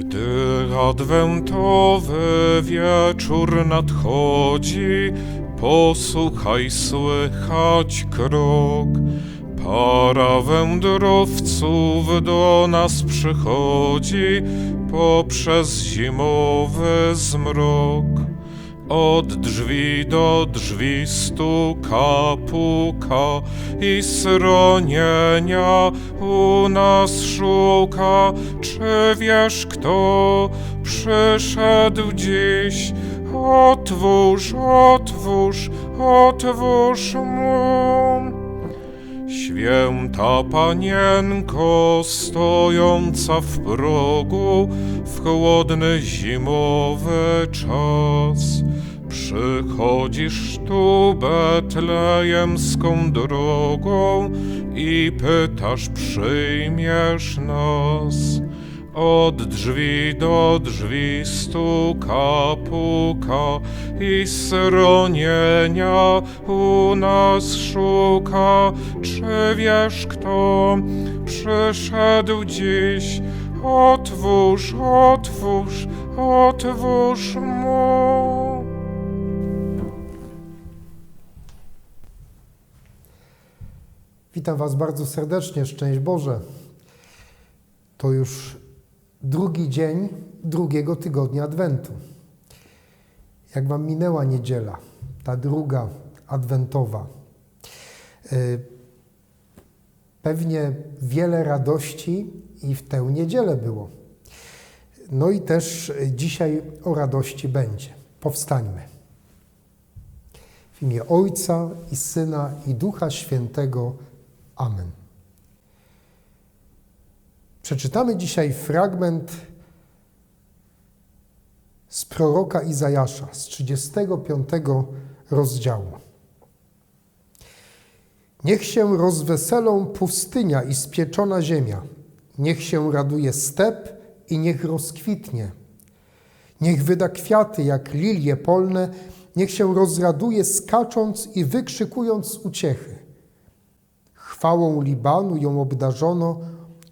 Gdy adwentowy wieczór nadchodzi, posłuchaj słychać krok. Para wędrowców do nas przychodzi poprzez zimowy zmrok. Od drzwi do drzwi stuka, puka i sronienia u nas szuka. Czy wiesz, kto przyszedł dziś? Otwórz, otwórz, otwórz mu. Święta panienko stojąca w progu w chłodny zimowy czas. Przychodzisz tu betlejemską drogą i pytasz, przyjmiesz nas. Od drzwi do drzwi stuka, puka i sronienia u nas szuka. Czy wiesz, kto przyszedł dziś? Otwórz, otwórz, otwórz mu. Witam Was bardzo serdecznie, szczęść Boże. To już drugi dzień drugiego tygodnia Adwentu. Jak Wam minęła niedziela, ta druga adwentowa? Y, Pewnie wiele radości i w tę niedzielę było. No i też dzisiaj o radości będzie. Powstańmy. W imię Ojca i Syna i Ducha Świętego. Amen. Przeczytamy dzisiaj fragment z proroka Izajasza z 35 rozdziału. Niech się rozweselą pustynia i spieczona ziemia, niech się raduje step i niech rozkwitnie. Niech wyda kwiaty jak lilie polne, niech się rozraduje skacząc i wykrzykując uciechy. Chwałą Libanu ją obdarzono,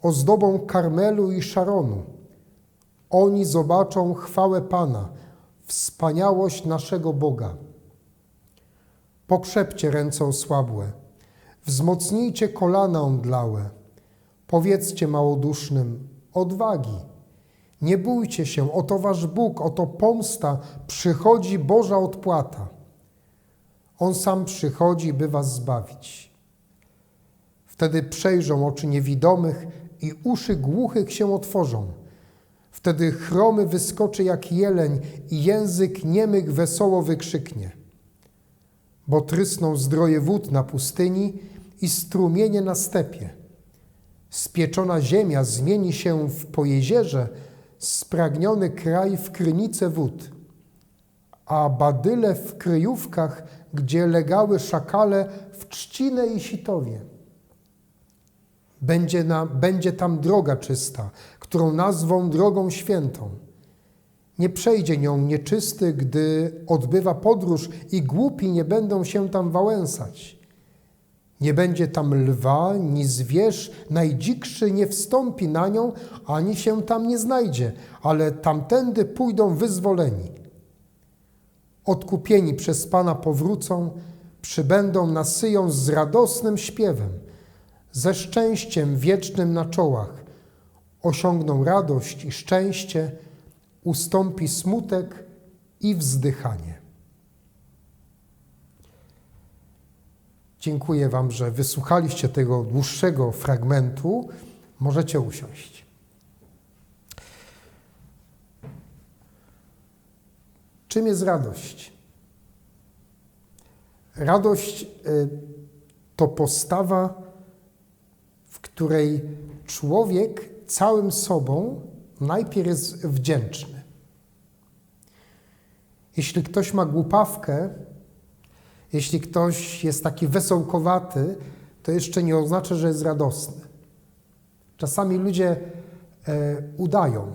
ozdobą Karmelu i Szaronu. Oni zobaczą chwałę Pana, wspaniałość naszego Boga. Pokrzepcie ręce osłabłe, wzmocnijcie kolana omdlałe. Powiedzcie małodusznym, odwagi. Nie bójcie się, oto wasz Bóg, oto pomsta, przychodzi Boża odpłata. On sam przychodzi, by was zbawić. Wtedy przejrzą oczy niewidomych i uszy głuchych się otworzą. Wtedy chromy wyskoczy jak jeleń i język niemych wesoło wykrzyknie. Bo trysną zdroje wód na pustyni i strumienie na stepie. Spieczona ziemia zmieni się w pojezierze, spragniony kraj w krynice wód, a badyle w kryjówkach, gdzie legały szakale w trzcinę i sitowie. Będzie, na, będzie tam droga czysta, którą nazwą drogą świętą. Nie przejdzie nią nieczysty, gdy odbywa podróż i głupi nie będą się tam wałęsać. Nie będzie tam lwa, ni zwierz, najdzikszy nie wstąpi na nią, ani się tam nie znajdzie, ale tamtędy pójdą wyzwoleni. Odkupieni przez Pana powrócą, przybędą na Syjon z radosnym śpiewem, ze szczęściem wiecznym na czołach. Osiągną radość i szczęście, ustąpi smutek i wzdychanie. Dziękuję Wam, że wysłuchaliście tego dłuższego fragmentu. Możecie usiąść. Czym jest radość? Radość y, to postawa, w której człowiek całym sobą najpierw jest wdzięczny. Jeśli ktoś ma głupawkę, jeśli ktoś jest taki wesołkowaty, to jeszcze nie oznacza, że jest radosny. Czasami ludzie e, udają.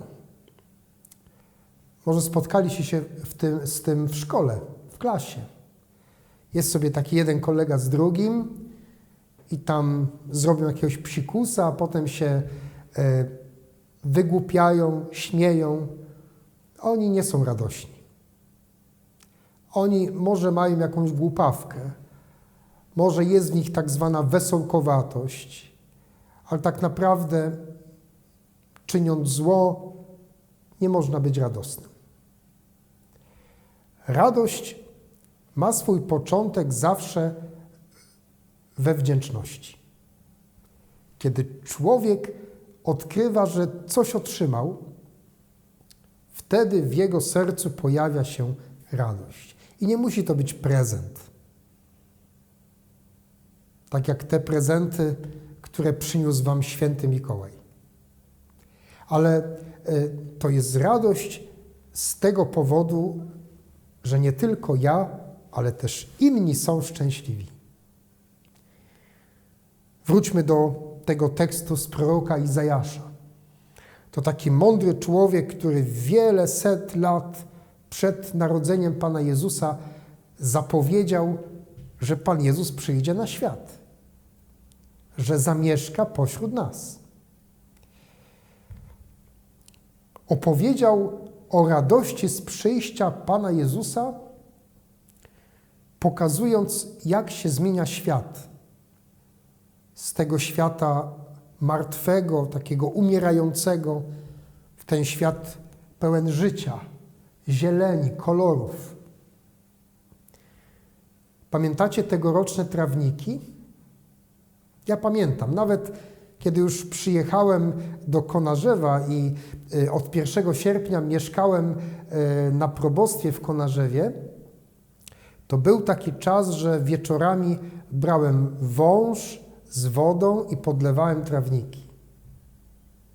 Może spotkaliście się tym, z tym w szkole, w klasie. Jest sobie taki jeden kolega z drugim i tam zrobią jakiegoś psikusa, a potem się e, wygłupiają, śmieją, oni nie są radośni. Oni może mają jakąś głupawkę, może jest w nich tak zwana wesołkowatość, ale tak naprawdę czyniąc zło, nie można być radosnym. Radość ma swój początek zawsze we wdzięczności. Kiedy człowiek odkrywa, że coś otrzymał, wtedy w jego sercu pojawia się radość. I nie musi to być prezent. Tak jak te prezenty, które przyniósł Wam święty Mikołaj. Ale y, to jest radość z tego powodu, że nie tylko ja, ale też inni są szczęśliwi. Wróćmy do tego tekstu z proroka Izajasza. To taki mądry człowiek, który wiele set lat przed narodzeniem Pana Jezusa zapowiedział, że Pan Jezus przyjdzie na świat, że zamieszka pośród nas. Opowiedział o radości z przyjścia Pana Jezusa, pokazując, jak się zmienia świat. Z tego świata martwego, takiego umierającego, w ten świat pełen życia, zieleni, kolorów. Pamiętacie tegoroczne trawniki? Ja pamiętam, nawet kiedy już przyjechałem do Konarzewa i y, od 1 sierpnia mieszkałem y, na probostwie w Konarzewie, to był taki czas, że wieczorami brałem wąż z wodą i podlewałem trawniki.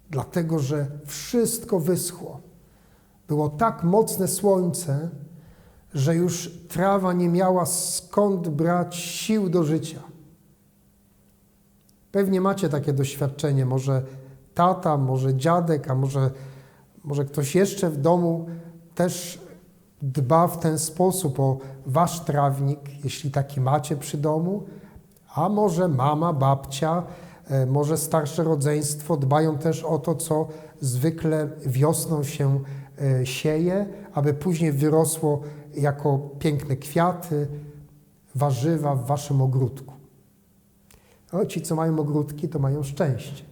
Dlatego, że wszystko wyschło. Było tak mocne słońce, że już trawa nie miała skąd brać sił do życia. Pewnie macie takie doświadczenie, może tata, może dziadek, a może, może ktoś jeszcze w domu też dba w ten sposób o wasz trawnik, jeśli taki macie przy domu, a może mama, babcia, e, może starsze rodzeństwo dbają też o to, co zwykle wiosną się e, sieje, aby później wyrosło jako piękne kwiaty, warzywa w waszym ogródku. O, ci, co mają ogródki, to mają szczęście.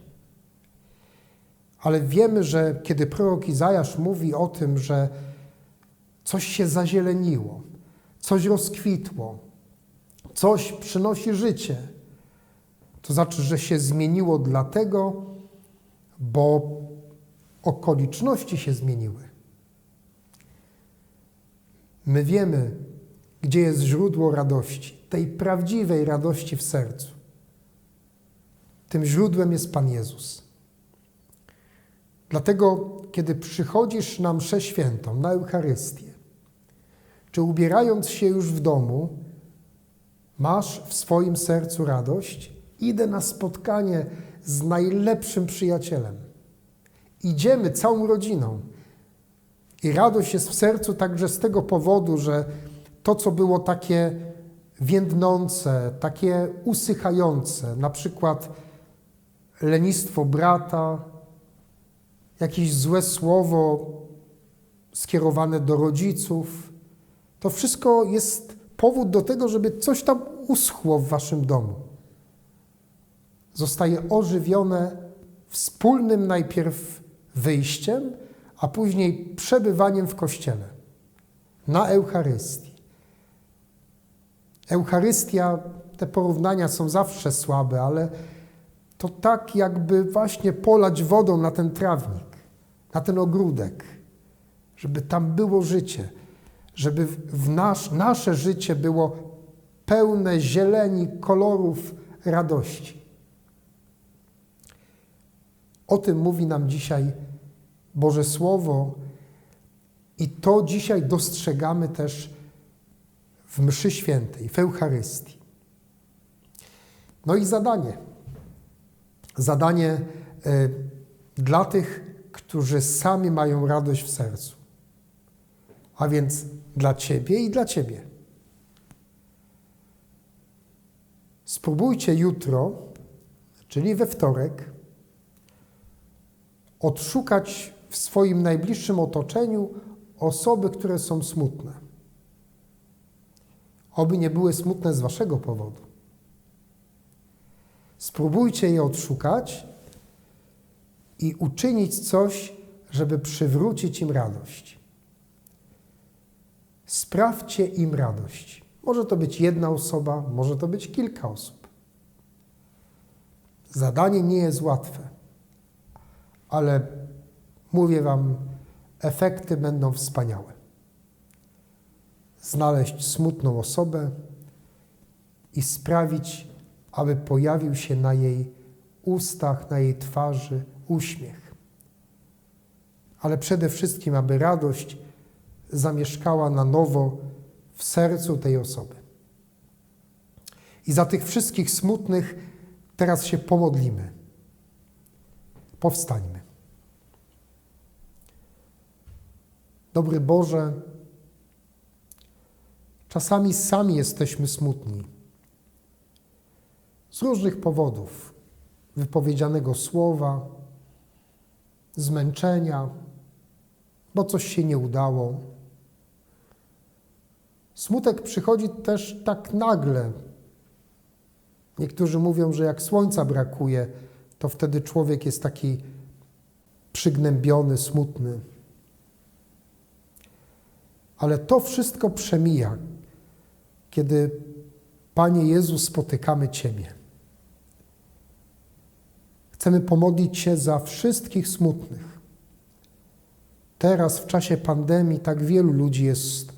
Ale wiemy, że kiedy prorok Izajasz mówi o tym, że coś się zazieleniło, coś rozkwitło, coś przynosi życie, to znaczy, że się zmieniło dlatego, bo okoliczności się zmieniły. My wiemy, gdzie jest źródło radości, tej prawdziwej radości w sercu. Tym źródłem jest Pan Jezus. Dlatego, kiedy przychodzisz na mszę świętą, na Eucharystię, czy ubierając się już w domu, masz w swoim sercu radość, idę na spotkanie z najlepszym przyjacielem. Idziemy całą rodziną. I radość jest w sercu także z tego powodu, że to, co było takie więdnące, takie usychające, na przykład lenistwo brata, jakieś złe słowo skierowane do rodziców. To wszystko jest powód do tego, żeby coś tam uschło w waszym domu. Zostaje ożywione wspólnym najpierw wyjściem, a później przebywaniem w kościele na Eucharystii. Eucharystia, te porównania są zawsze słabe, ale to tak jakby właśnie polać wodą na ten trawnik, na ten ogródek, żeby tam było życie, żeby w nasz, nasze życie było pełne zieleni, kolorów, radości. O tym mówi nam dzisiaj Boże Słowo i to dzisiaj dostrzegamy też w mszy świętej, w Eucharystii. No i zadanie – zadanie e, dla tych, którzy sami mają radość w sercu. A więc dla Ciebie i dla Ciebie. Spróbujcie jutro, czyli we wtorek, odszukać w swoim najbliższym otoczeniu osoby, które są smutne. Oby nie były smutne z waszego powodu. Spróbujcie je odszukać i uczynić coś, żeby przywrócić im radość. Sprawdźcie im radość. Może to być jedna osoba, może to być kilka osób. Zadanie nie jest łatwe, ale mówię Wam, efekty będą wspaniałe. Znaleźć smutną osobę i sprawić, aby pojawił się na jej ustach, na jej twarzy uśmiech. Ale przede wszystkim, aby radość zamieszkała na nowo w sercu tej osoby. I za tych wszystkich smutnych teraz się pomodlimy. Powstańmy. Dobry Boże, czasami sami jesteśmy smutni. Z różnych powodów wypowiedzianego słowa, zmęczenia, bo coś się nie udało. Smutek przychodzi też tak nagle. Niektórzy mówią, że jak słońca brakuje, to wtedy człowiek jest taki przygnębiony, smutny. Ale to wszystko przemija, kiedy, Panie Jezu, spotykamy Ciebie. Chcemy pomodlić się za wszystkich smutnych. Teraz, w czasie pandemii, tak wielu ludzi jest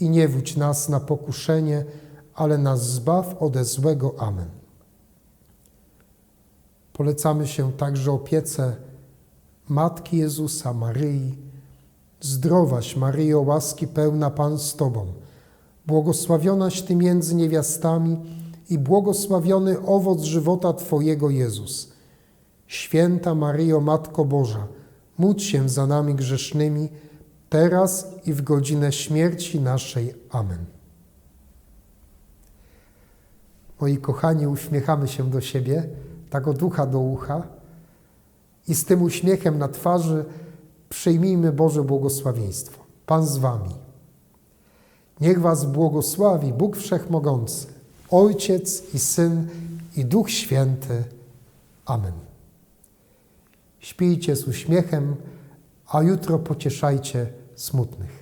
I nie wódź nas na pokuszenie, ale nas zbaw ode złego. Amen. Polecamy się także opiece Matki Jezusa, Maryi. Zdrowaś Maryjo, łaski pełna Pan z Tobą, błogosławionaś Ty między niewiastami i błogosławiony owoc żywota Twojego Jezus. Święta Maryjo, Matko Boża, módl się za nami grzesznymi, teraz i w godzinę śmierci naszej. Amen. Moi kochani, uśmiechamy się do siebie, tak od ucha do ucha i z tym uśmiechem na twarzy przyjmijmy Boże błogosławieństwo. Pan z wami. Niech was błogosławi Bóg Wszechmogący, Ojciec i Syn i Duch Święty. Amen. Śpijcie z uśmiechem, a jutro pocieszajcie smutnych.